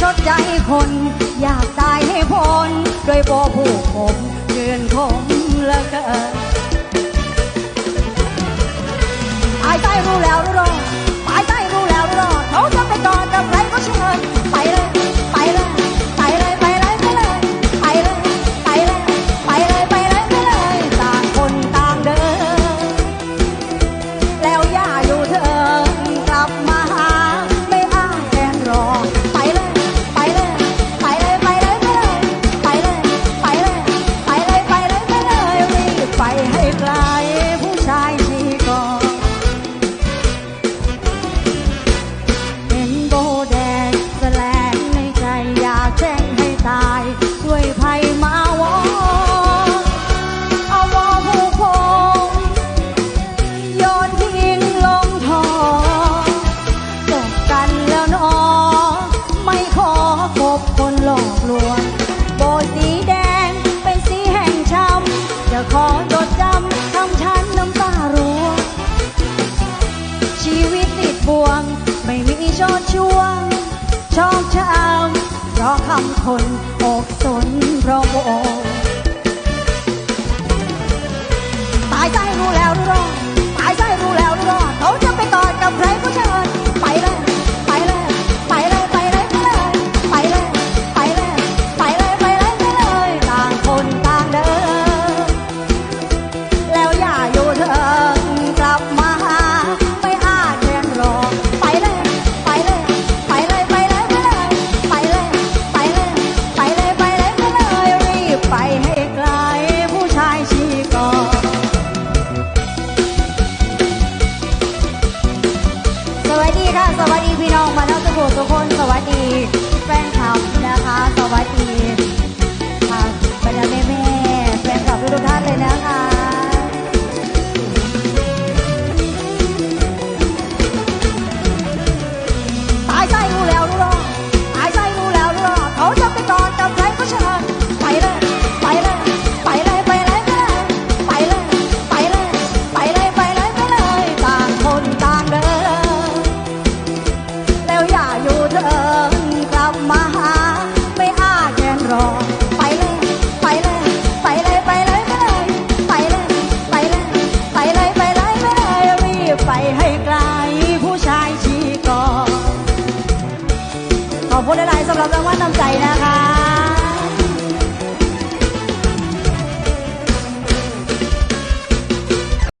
ชดใจคน อยากตายให้พ้นโดยโบผู้ผม ลวงโบยสีแดงเป็นสีแห่งช้ำจะขอจดจำทำฉันน้ำตาร่วชีวิตติดบ่วง ไม่มีชดช่วงชอบช้ำเพราะคำคนอกสนเพราะโบ ทุกคนสวัสดีแฟนคลับนะคะ สวัสดี ไปให้ไกลผู้ชายชีกอขอบคุณหลายๆสำหรับรางวัลน้ำใจนะคะ